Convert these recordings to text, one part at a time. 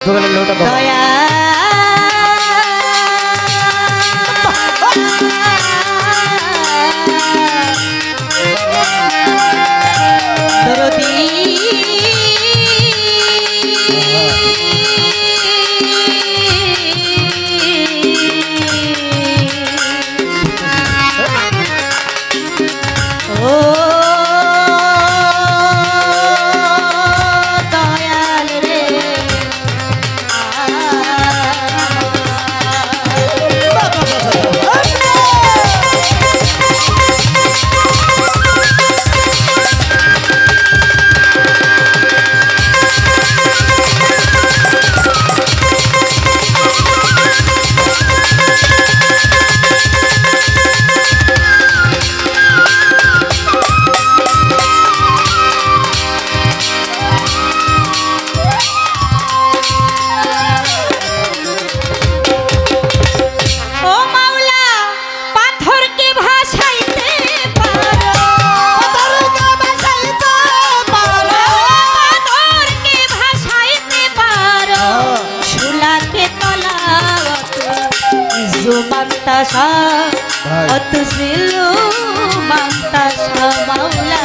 দোকানের লোটা মান্তাসা মাওলা।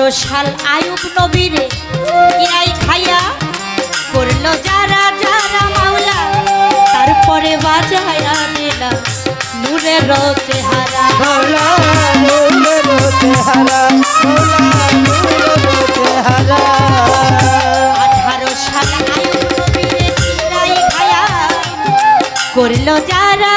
তেরো সাল আয়ুব নবীরে কিনাই খাইয়া করল যারা যারা মাওলা তারপরে বাজায় নিলাম নূরের চেহারা মাওলা নূরের চেহারা মাওলা নূরের চেহারা করল যারা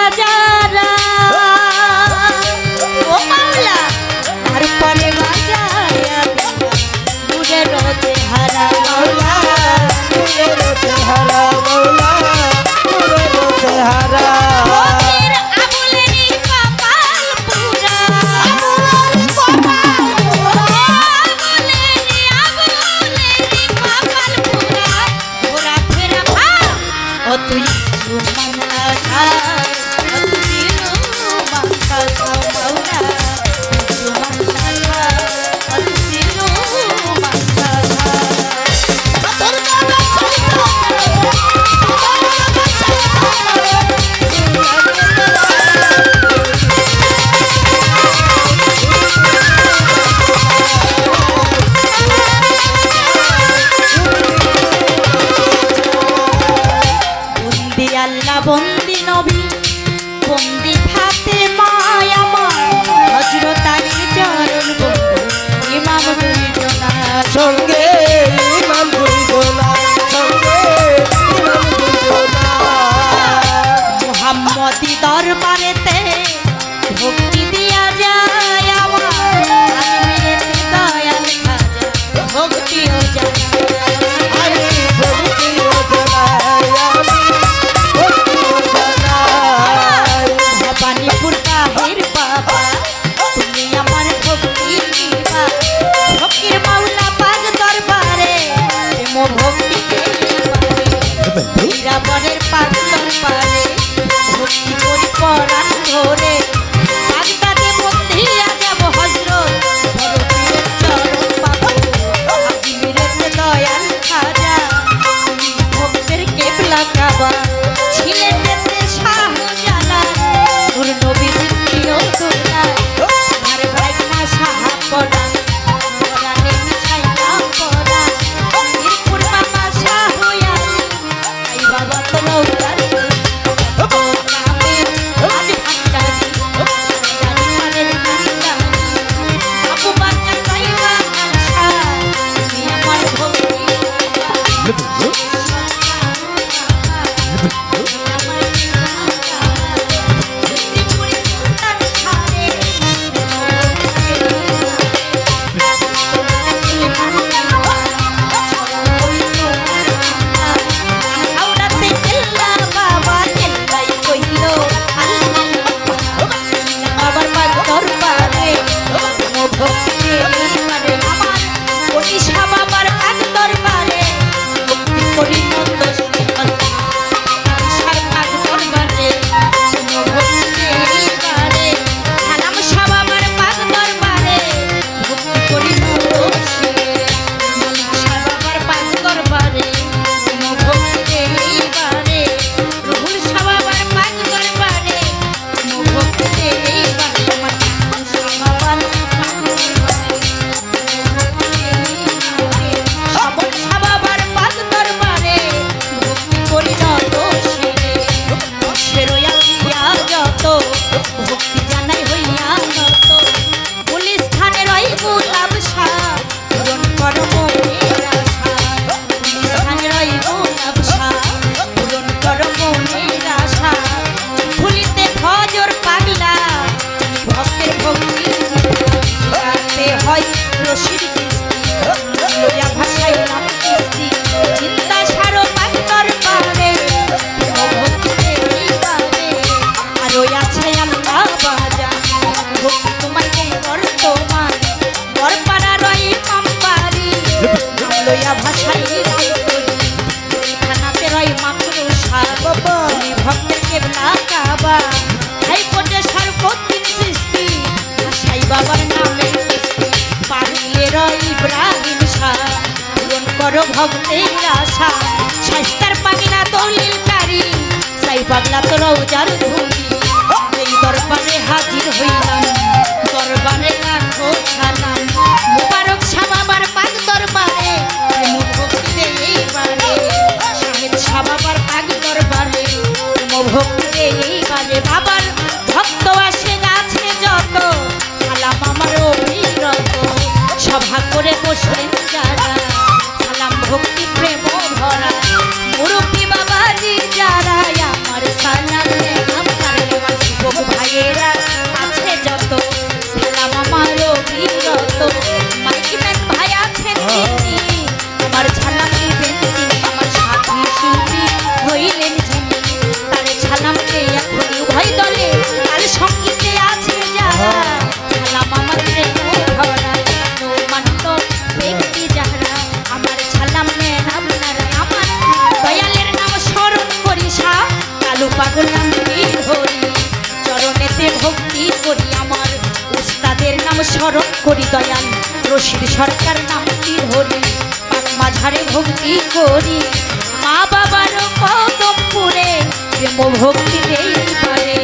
ভক্তির এই পারে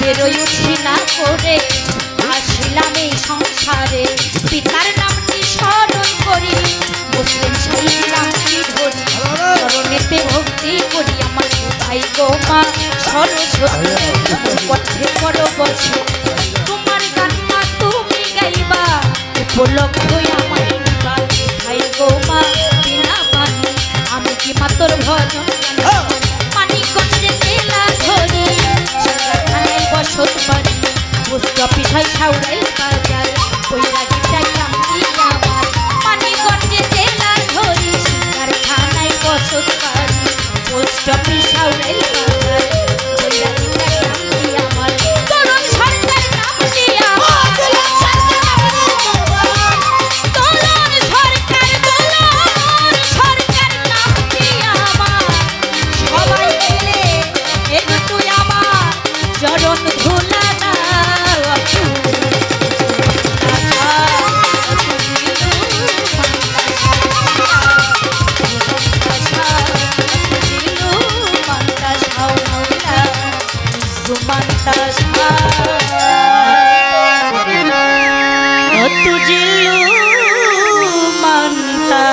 বেরোয় উঠি না করে আসিলাম এই সংসারে। পিতার নামটি স্মরণ করি মুসলিম শহীদ নামটি ধরি। চরণেতে ভক্তি করি আমার ভাই গো মা সরস্বতী পথে করো বসে। তোমার গান মা তুমি গাইবা উপলক্ষ আমার ভাই গো মা আমি কি মাতর ভজন মাথায় খাওয়াই বাজার ওই রাগিটাই আমি আমার মানিগঞ্জে জেলা ধরি শিকার থানায় বছর পারি পোস্ট অফিস হাওড়াই বুঝিলু মান্তা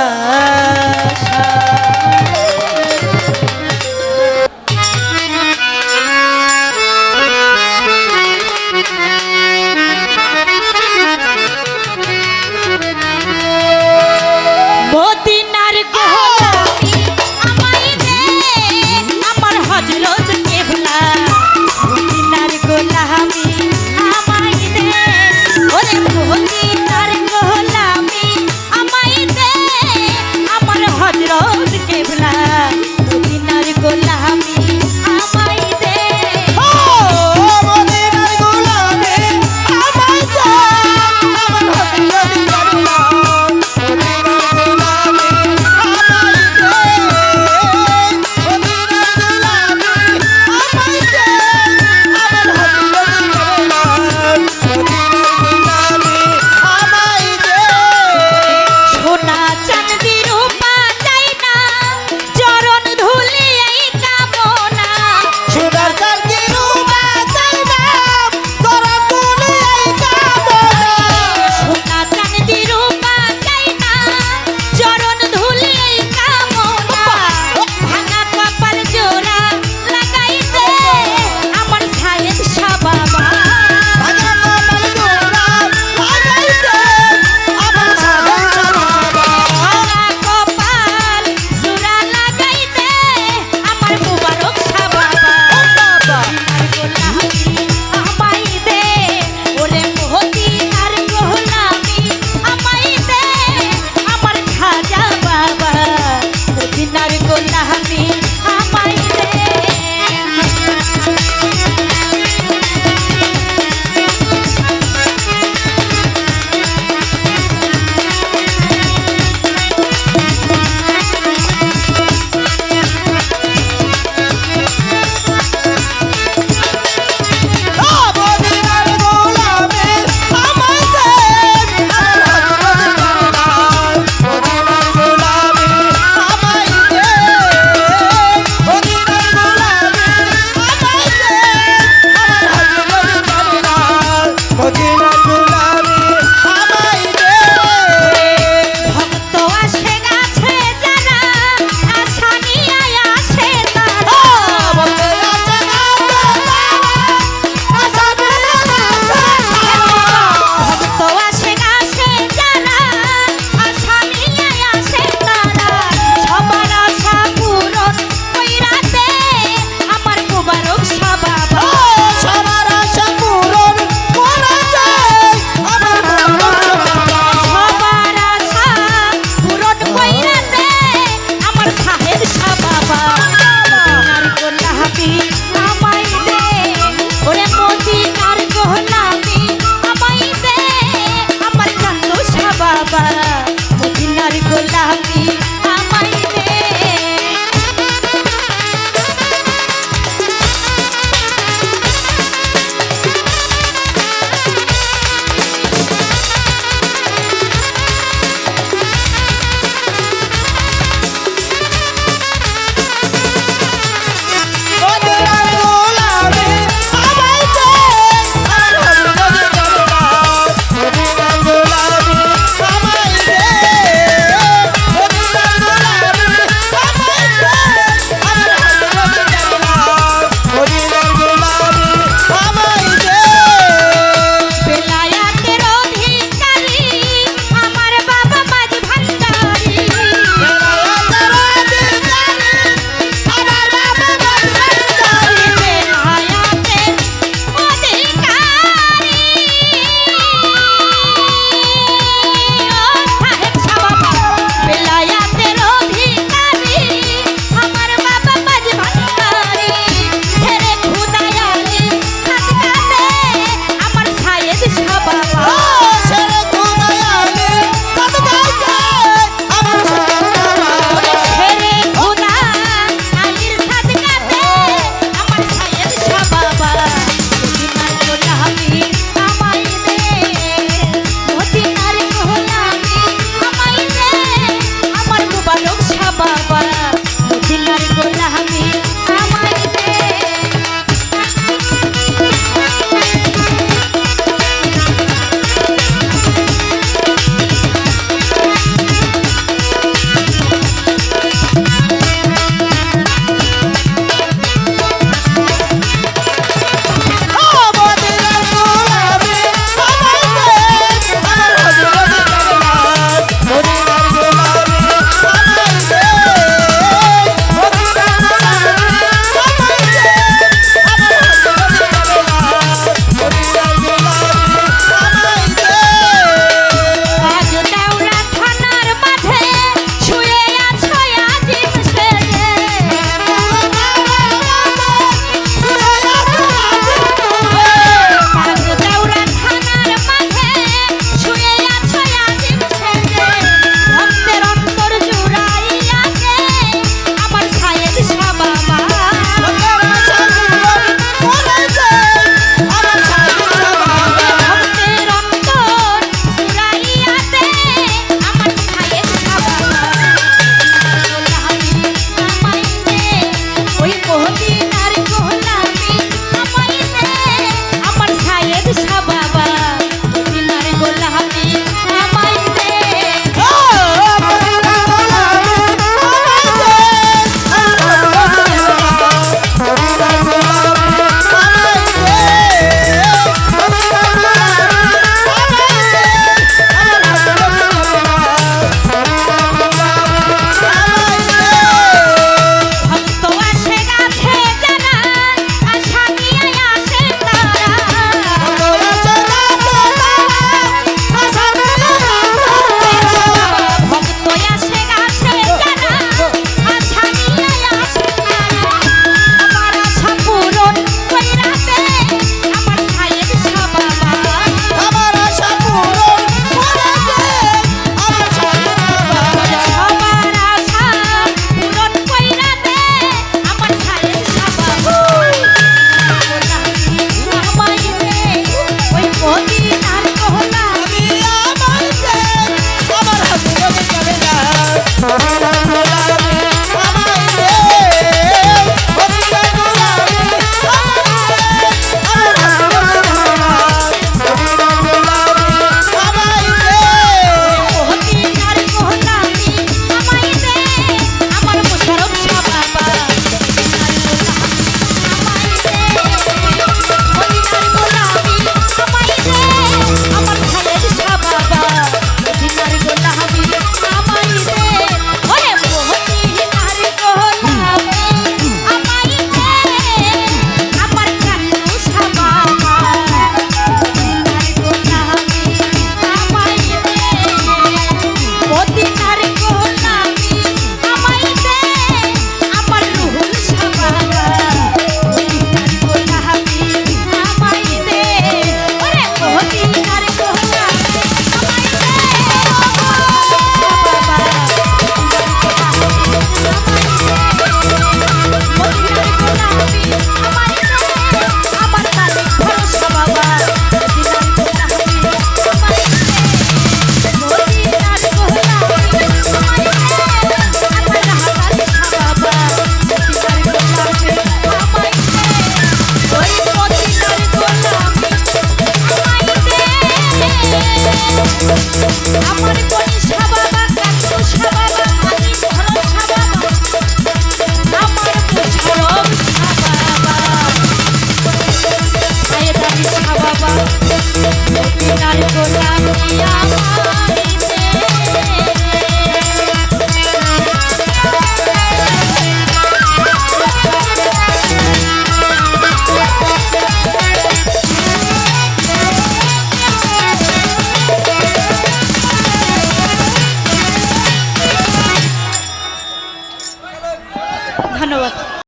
I'm